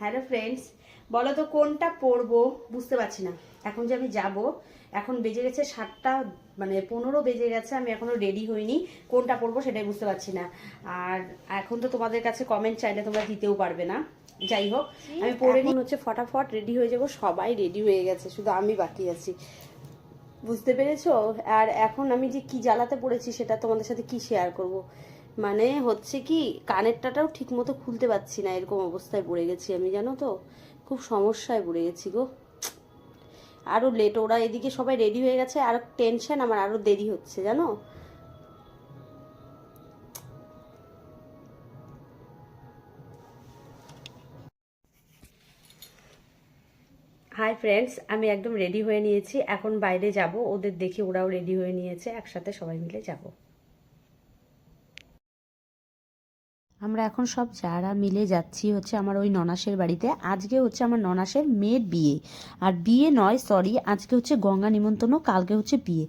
Hello friends বলো তো কোনটা পরবো বুঝতে পারছি না। এখন যে আমি যাব এখন বেজে গেছে সাতটা মানে পনেরো বেজে গেছে আমি এখনও রেডি হইনি। কোনটা পরবো সেটাই বুঝতে পারছি না। আর এখন তো তোমাদের কাছে কমেন্ট চাইলে তোমরা দিতেও পারবে না। যাই হোক আমি পরে নিই। হচ্ছে ফটাফট রেডি হয়ে যাব সবাই রেডি হয়ে গেছে শুধু আমি বাকি আছি। বুঝতে পেরেছ? আর এখন আমি যে কি জ্বালাতে পড়েছি সেটা তোমাদের সাথে কি শেয়ার করব? মানে হচ্ছে কি, কানেরটাটাও ঠিক মতো খুলতে পারছি না, এরকম অবস্থায় পড়ে গেছি আমি, জানো তো? খুব সমস্যায় পড়ে গেছি গো। আরও লেট ওরা এদিকে সবাই রেডি হয়ে গেছে, আর টেনশন আমার আরও দেরি হচ্ছে, জানো? হাই ফ্রেন্ডস আমি একদম রেডি হয়ে নিয়েছি, এখন বাইরে যাব, ওদের দেখে ওরাও রেডি হয়ে নিয়েছে, একসাথে সবাই মিলে যাব। আমরা এখন সব যারা মিলে যাচ্ছি হচ্ছে আমার ওই ননাসের বাড়িতে। আজকে হচ্ছে আমার ননাসের মেয়ের বিয়ে। আর বিয়ে নয় সরি আজকে হচ্ছে গঙ্গা নিমন্ত্রণ, কালকে হচ্ছে বিয়ে।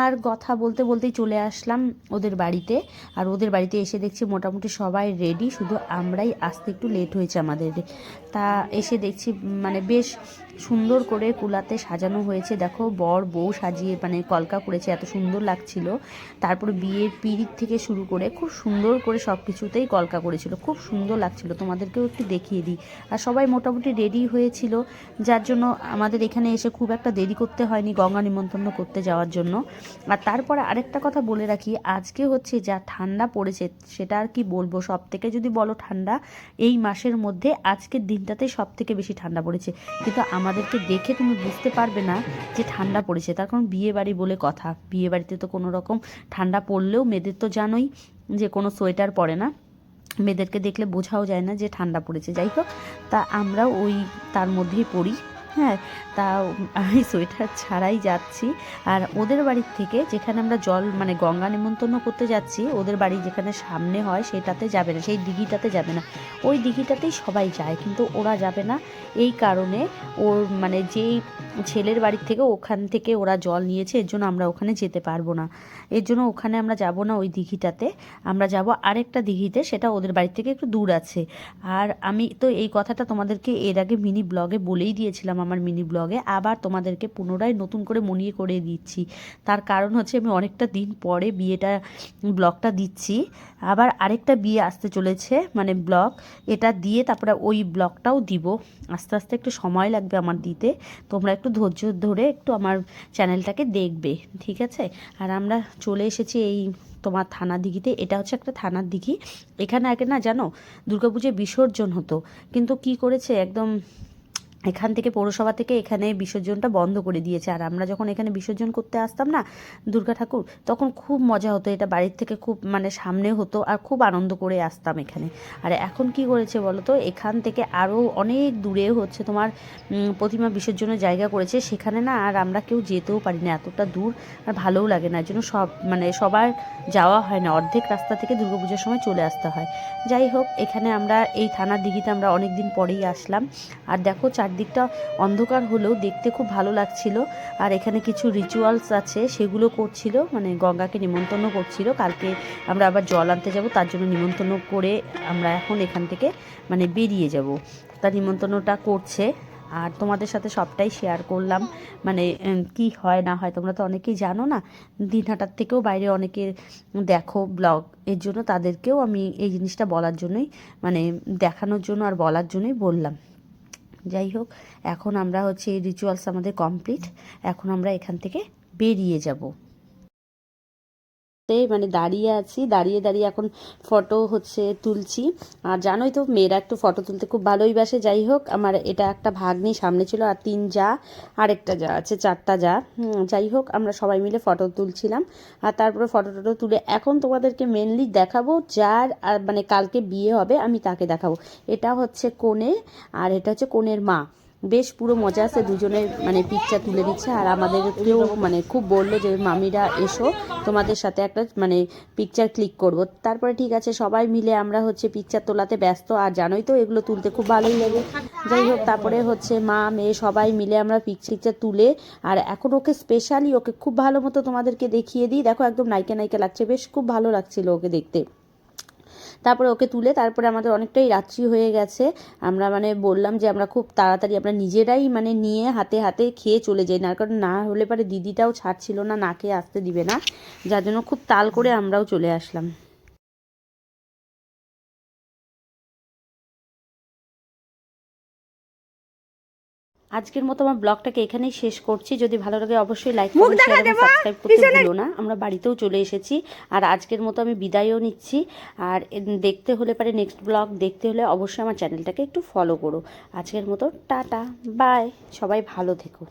আর কথা বলতে বলতেই চলে আসলাম ওদের বাড়িতে। আর ওদের বাড়িতে এসে দেখছি মোটামুটি সবাই রেডি শুধু আমরাই। আসতে একটু লেট হয়েছে আমাদের। তা এসে দেখছি মানে বেশ সুন্দর করে কুলাতে সাজানো হয়েছে। দেখো, বর বউ সাজিয়ে মানে কলকা করেছে, এত সুন্দর লাগছিল। তারপর বিয়ের পিড়ির থেকে শুরু করে খুব সুন্দর করে সব কিছুতেই কলকা করেছিল। খুব সুন্দর লাগছিল। তোমাদেরকেও একটু দেখিয়ে দিই। আর সবাই মোটামুটি রেডি হয়েছিল। যার জন্য আমাদের এখানে এসে খুব একটা দেরি করতে হয়নি গঙ্গা নিমন্ত্রণ করতে যাওয়ার জন্য। আর তারপরে আরেকটা কথা বলে রাখি, আজকে হচ্ছে যা ঠান্ডা পড়েছে সেটা আর কি বলব। সব থেকে যদি বলো ঠান্ডা, এই মাসের মধ্যে আজকের দিনটাতে সব থেকে বেশি ঠান্ডা পড়েছে। কিন্তু আমাদেরকে দেখে তুমি বুঝতে পারবে না যে ঠান্ডা পড়েছে। তার কারণ বিয়ে বাড়ি বলে কথা। বিয়ে বাড়িতে তো কোনো রকম ঠান্ডা পড়লেও মেয়েদের তো জানোই যে কোনো সোয়েটার পরে না। মেয়েদেরকে দেখলে বোঝাও যায় না যে ঠান্ডা পড়েছে। যাই হোক, তা আমরা ওই তার মধ্যেই পড়ি। হ্যাঁ তা আমি সোয়েটার ছাড়াই যাচ্ছি। আর ওদের বাড়ির থেকে যেখানে আমরা জল মানে গঙ্গা নিমন্ত্রণ করতে যাচ্ছি, ওদের বাড়ি যেখানে সামনে হয় সেটাতে যাবে না, সেই দিঘিটাতে যাবে না। ওই দিঘিটাতেই সবাই যায়, কিন্তু ওরা যাবে না। এই কারণে ওর মানে যেই ছেলের বাড়ির থেকে ওখান থেকে ওরা জল নিয়েছে, এর জন্য আমরা ওখানে যেতে পারব না। এর জন্য ওখানে আমরা যাব না ওই দিঘিটাতে। আমরা যাব আরেকটা দিঘিতে, সেটা ওদের বাড়ির থেকে একটু দূর আছে। আর আমি তো এই কথাটা তোমাদেরকে এর আগে মিনি ব্লগে বলেই দিয়েছিলাম আমার মিনি ব্লগে আবার তোমাদেরকে পুনরায় নতুন করে মনিয়ে করে দিচ্ছি। তার কারণ হচ্ছে আমি অনেকটা দিন পরে বিয়েটা ব্লগটা দিচ্ছি। আবার আরেকটা বিয়ে আসতে চলেছে মানে ব্লগ এটা দিয়ে তারপরে ওই ব্লগটাও দিব। আস্তে আস্তে একটু সময় লাগবে আমার দিতে। তোমরা একটু ধৈর্য ধরে একটু আমার চ্যানেলটাকে দেখবে, ঠিক আছে? আর আমরা চলে এসেছি এই তোমার থানা দিঘিতে। এটা হচ্ছে একটা থানার দিঘি। এখানে আগে না জানো, দুর্গাপুজোয় বিসর্জন হতো। কিন্তু কি করেছে একদম এখান থেকে পৌরসভা থেকে এখানে বিসর্জনটা বন্ধ করে দিয়েছে। আর আমরা যখন এখানে বিসর্জন করতে আসতাম না, দুর্গা ঠাকুর, তখন খুব মজা হতো। এটা বাড়ির থেকে খুব মানে সামনে হতো আর খুব আনন্দ করে আসতাম এখানে। আর এখন কি করেছে বলো তো এখান থেকে আরও অনেক দূরে হচ্ছে তোমার প্রতিমা বিসর্জনের জায়গা করেছে। সেখানে না আর আমরা কেউ যেতেও পারি না। এতটা দূর আর ভালোও লাগে না। জন্য সব মানে সবার যাওয়া হয় না। অর্ধেক রাস্তা থেকে দুর্গাপূজার সময় চলে আসতে হয়। যাই হোক, এখানে আমরা এই থানার দিঘিতে আমরা অনেক দিন পরেই আসলাম। আর দেখো চারদিকটা অন্ধকার হলেও দেখতে খুব ভালো লাগছিল। আর এখানে কিছু রিচুয়ালস আছে, সেগুলো করছিল মানে গঙ্গাকে নিমন্ত্রণ করছিল। কালকে আমরা আবার জল আনতে যাব, তার জন্য নিমন্ত্রণ করে আমরা এখন এখান থেকে মানে বেরিয়ে যাব। তার নিমন্ত্রণটা করছে। আর তোমাদের সাথে সবটাই শেয়ার করলাম। মানে কি হয়, না হয়, তোমরা তো অনেকেই জানো না। দিনহাটার থেকেও বাইরে অনেকে দেখো ব্লগ এর জন্য তাদেরকেও আমি এই জিনিসটা বলার জন্যই মানে দেখানোর জন্য আর বলার জন্যই বললাম। যাই হোক, এখন আমরা হচ্ছে এই রিচুয়ালস আমাদের কমপ্লিট এখন আমরা এখান থেকে বেরিয়ে যাব। মানে দাঁড়িয়ে আছি, দাঁড়িয়ে দাঁড়িয়ে এখন ফটো হচ্ছে তুলছি। আর জানোই তো, মেয়েরা একটু ফটো তুলতে খুব ভালোই বাসে। যাই হোক, আমার এটা একটা ভাগ্নি, সামনে ছিল আর তিন যা, আরেকটা যা আছে, চারটা যা। যাই হোক, আমরা সবাই মিলে ফটো তুলছিলাম। আর তারপরে ফটো টটো তুলে এখন তোমাদেরকে মেনলি দেখাবো যার, আর মানে কালকে বিয়ে হবে, আমি তাকে দেখাবো। এটা হচ্ছে কনে, আর এটা হচ্ছে কনের মা। বেশ পুরো মজা আছে, দুজনে মানে পিকচার তুলে দিচ্ছে। আর আমাদেরকেও মানে খুব বলল যে, মামিরা এসো, তোমাদের সাথে একটা মানে পিকচার ক্লিক করব। তারপরে ঠিক আছে, সবাই মিলে আমরা হচ্ছে পিকচার তোলাতে ব্যস্ত। আর জানোই তো, এগুলো তুলতে খুব ভালোই লাগে। যাই হোক, তারপরে হচ্ছে মা, মেয়ে সবাই মিলে আমরা পিকচার তুলে, আর এখন ওকে স্পেশালি ওকে খুব ভালো মতো তোমাদেরকে দেখিয়ে দিই। দেখো, একদম নাইকে নাইকে লাগছে, বেশ খুব ভালো লাগছিল ওকে দেখতে। তারপরে ওকে তুলে তারপরে আমাদের অনেকটাই রাত্রি হয়ে গেছে। আমরা মানে বললাম যে আমরা খুব তাড়াতাড়ি আমরা নিজেরাই মানে নিয়ে হাতে হাতে খেয়ে চলে যাই। না কারণ না হলে পরে দিদিটাও ছাড়ছিল না না খেয়ে আসতে দিবে না। যার জন্য খুব তাল করে আমরাও চলে আসলাম। আজকের মতো আমার ব্লগটাকে এখানেই শেষ করছি। যদি ভালো লাগে অবশ্যই লাইক সাবস্ক্রাইব করতে ভুলো না। আমরা বাড়িতেও চলে এসেছি আর আজকের মতো আমি বিদায়ও নিচ্ছি। আর দেখতে হলে পারে নেক্সট ব্লগ দেখতে হলে অবশ্যই আমার চ্যানেলটাকে একটু ফলো করো। আজকের মতো টাটা বাই সবাই ভালো থেকো।